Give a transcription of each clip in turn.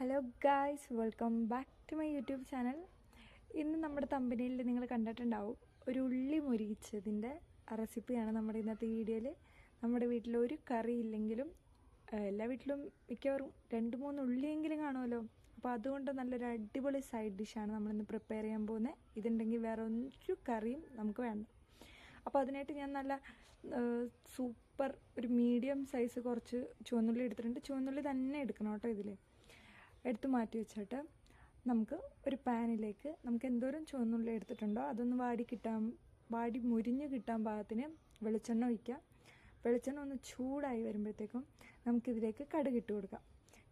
Hello guys welcome back to my YouTube channel ഇന്ന് നമ്മുടെ തമ്പനിയിൽ നിങ്ങൾ കണ്ടിട്ടുണ്ടാവും ഒരു ഉള്ളി മുരിച്ചതിന്റെ റെസിപ്പിയാണ് നമ്മുടെ ഇന്നത്തെ വീഡിയോയിൽ നമ്മുടെ വീട്ടിൽ ഒരു കറി ഇല്ലെങ്കിലും എല്ലാ വീട്ടിലും മിക്കവാറും രണ്ട് മൂന്ന് ഉള്ളിയെങ്കിലും കാണുമല്ലോ. അപ്പോൾ അതുകൊണ്ട് നല്ലൊരു അടിപൊളി സൈഡ് ഡിഷാണ് നമ്മളിന്ന് പ്രിപ്പയർ ചെയ്യാൻ പോകുന്നത് ഇതുണ്ടെങ്കിൽ വേറെ ഒരു കറിയും നമുക്ക് വേണ്ട. അപ്പോൾ അതിനായിട്ട് ഞാൻ നല്ല സൂപ്പർ ഒരു മീഡിയം സൈസ് കുറച്ച് ചുവന്നുള്ളി എടുത്തിട്ടുണ്ട്. ചുവന്നുള്ളി തന്നെ എടുക്കണം കേട്ടോ ഇതിൽ എടുത്ത് മാറ്റി വെച്ചിട്ട് നമുക്ക് ഒരു പാനിലേക്ക് നമുക്ക് എന്തോരം ചുവന്നുള്ളി എടുത്തിട്ടുണ്ടോ അതൊന്ന് വാടി കിട്ടാൻ വാടി മുരിഞ്ഞ് കിട്ടാൻ പാകത്തിന് വെളിച്ചെണ്ണ ഒഴിക്കാം വെളിച്ചെണ്ണ ഒന്ന് ചൂടായി വരുമ്പോഴത്തേക്കും നമുക്കിതിലേക്ക് കടുക് ഇട്ട് കൊടുക്കാം.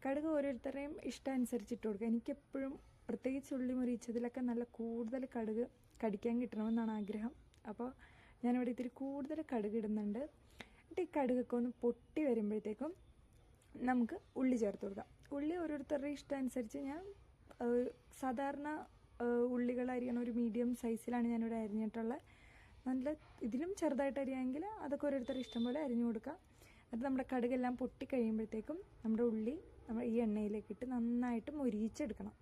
കടുക് ഓരോരുത്തരുടെയും ഇഷ്ടം അനുസരിച്ച് ഇട്ട് കൊടുക്കുക. എനിക്കെപ്പോഴും പ്രത്യേകിച്ച് ഉള്ളി മുറിച്ചതിലൊക്കെ നല്ല കൂടുതൽ കടുക് കടിക്കാൻ കിട്ടണമെന്നാണ് ആഗ്രഹം. അപ്പോൾ ഞാനിവിടെ ഇത്തിരി കൂടുതൽ കടുക് ഇടുന്നുണ്ട്. എന്നിട്ട് ഈ കടുകൊക്കെ ഒന്ന് പൊട്ടി വരുമ്പോഴത്തേക്കും നമുക്ക് ഉള്ളി ചേർത്ത് കൊടുക്കാം. ഉള്ളി ഓരോരുത്തരുടെ ഇഷ്ടം അനുസരിച്ച് ഞാൻ സാധാരണ ഉള്ളികൾ അരിയണ ഒരു മീഡിയം സൈസിലാണ് ഞാനിവിടെ അരിഞ്ഞിട്ടുള്ളത് നല്ല ഇതിലും ചെറുതായിട്ട് അരിയാമെങ്കിൽ അതൊക്കെ ഓരോരുത്തരുടെ ഇഷ്ടം പോലെ അരിഞ്ഞു കൊടുക്കാം. എന്നിട്ട് നമ്മുടെ കടുകെല്ലാം പൊട്ടി കഴിയുമ്പോഴത്തേക്കും നമ്മുടെ ഉള്ളി നമ്മൾ ഈ എണ്ണയിലേക്ക് ഇട്ട് നന്നായിട്ട് മൊരിയിച്ചെടുക്കണം.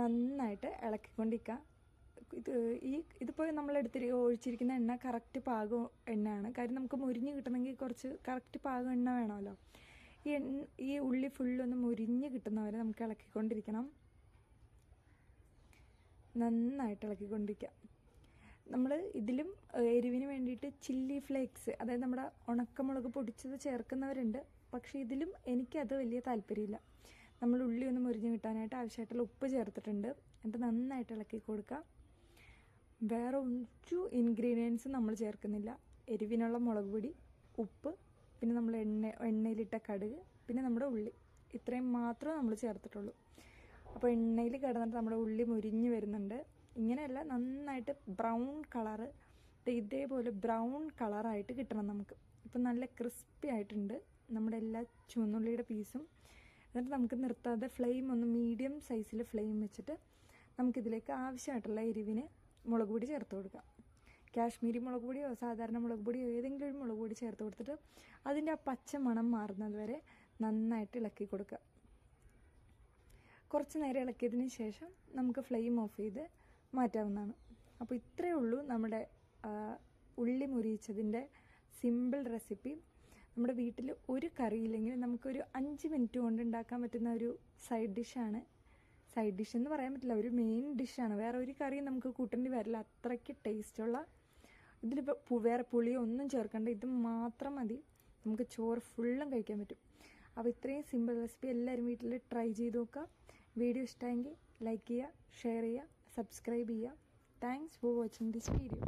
നന്നായിട്ട് ഇളക്കിക്കൊണ്ടിരിക്കുക. ഇത് ഈ ഇതിപ്പോൾ നമ്മൾ എടുത്തിരി ഒഴിച്ചിരിക്കുന്ന എണ്ണ കറക്റ്റ് പാകം എണ്ണയാണ്. കാര്യം നമുക്ക് മുരിഞ്ഞ് കിട്ടണമെങ്കിൽ കുറച്ച് കറക്റ്റ് പാകം എണ്ണ വേണമല്ലോ. ഈ എണ്ണ ഈ ഉള്ളി ഫുള്ളൊന്ന് മുരിഞ്ഞ് കിട്ടുന്നവരെ നമുക്ക് ഇളക്കിക്കൊണ്ടിരിക്കണം. നന്നായിട്ട് ഇളക്കിക്കൊണ്ടിരിക്കുക നമ്മൾ ഇതിലും എരിവിന് വേണ്ടിയിട്ട് ചില്ലി ഫ്ലേക്സ് അതായത് നമ്മുടെ ഉണക്കമുളക് പൊടിച്ചത് ചേർക്കുന്നവരുണ്ട്. പക്ഷേ ഇതിലും എനിക്കത് വലിയ താല്പര്യമില്ല. നമ്മൾ ഉള്ളി ഒന്ന് മുരിഞ്ഞ് കിട്ടാനായിട്ട് ആവശ്യമായിട്ടുള്ള ഉപ്പ് ചേർത്തിട്ടുണ്ട്. എന്നിട്ട് നന്നായിട്ട് ഇളക്കി കൊടുക്കുക വേറെ ഒരു ഇൻഗ്രീഡിയൻസും നമ്മൾ ചേർക്കുന്നില്ല. എരിവിനുള്ള മുളക് പൊടി ഉപ്പ് പിന്നെ നമ്മൾ എണ്ണ എണ്ണയിലിട്ട കടുക് പിന്നെ നമ്മുടെ ഉള്ളി. ഇത്രയും മാത്രമേ നമ്മൾ ചേർത്തിട്ടുള്ളൂ. അപ്പോൾ എണ്ണയിൽ കിടന്നിട്ട് നമ്മുടെ ഉള്ളി മുരിഞ്ഞ് വരുന്നുണ്ട്. ഇങ്ങനെയല്ല നന്നായിട്ട് ബ്രൗൺ കളറ് ഇതേപോലെ ബ്രൗൺ കളറായിട്ട് കിട്ടണം നമുക്ക്. ഇപ്പം നല്ല ക്രിസ്പി ആയിട്ടുണ്ട് നമ്മുടെ എല്ലാ ചുവന്നുള്ളിയുടെ പീസും എന്നിട്ട് നമുക്ക് നിർത്താതെ ഫ്ലെയിം ഒന്ന് മീഡിയം സൈസിൽ ഫ്ലെയിം വെച്ചിട്ട് നമുക്കിതിലേക്ക് ആവശ്യമായിട്ടുള്ള എരിവിന് മുളക് പൊടി ചേർത്ത് കൊടുക്കുക. കാശ്മീരി മുളക് പൊടിയോ സാധാരണ മുളക് പൊടിയോ ഏതെങ്കിലും ഒരു മുളക് പൊടി ചേർത്ത് കൊടുത്തിട്ട് അതിന്റെ ആ പച്ച മണം മാറുന്നത് വരെ നന്നായിട്ട് ഇളക്കി കൊടുക്കുക. കുറച്ച് നേരം ഇളക്കിയതിന് ശേഷം നമുക്ക് ഫ്ലെയിം ഓഫ് ചെയ്ത് മാറ്റാവുന്നതാണ്. അപ്പോൾ ഇത്രയേ ഉള്ളൂ നമ്മുടെ ഉള്ളി മുരിയിച്ചതിന്റെ സിമ്പിൾ റെസിപ്പി. നമ്മുടെ വീട്ടിൽ ഒരു കറിയില്ലെങ്കിൽ നമുക്കൊരു അഞ്ച് മിനിറ്റ് കൊണ്ട് ഉണ്ടാക്കാൻ പറ്റുന്ന ഒരു സൈഡ് ഡിഷാണ് സൈഡ് ഡിഷ് എന്ന് പറയാൻ പറ്റില്ല. ഒരു മെയിൻ ഡിഷാണ് വേറെ ഒരു കറിയും നമുക്ക് കൂട്ടേണ്ടി വരില്ല. അത്രയ്ക്ക് ടേസ്റ്റുള്ള ഇതിലിപ്പോൾ വേറെ പുളിയോ ഒന്നും ചേർക്കണ്ട. ഇത് മാത്രം മതി. നമുക്ക് ചോറ് ഫുള്ളും കഴിക്കാൻ പറ്റും. അപ്പോൾ ഇത്രയും സിമ്പിൾ റെസിപ്പി എല്ലാവരും വീട്ടിൽ ട്രൈ ചെയ്ത് നോക്കുക. വീഡിയോ ഇഷ്ടമെങ്കിൽ ലൈക്ക് ചെയ്യുക ഷെയർ ചെയ്യുക സബ്സ്ക്രൈബ് ചെയ്യുക. Thanks for watching this video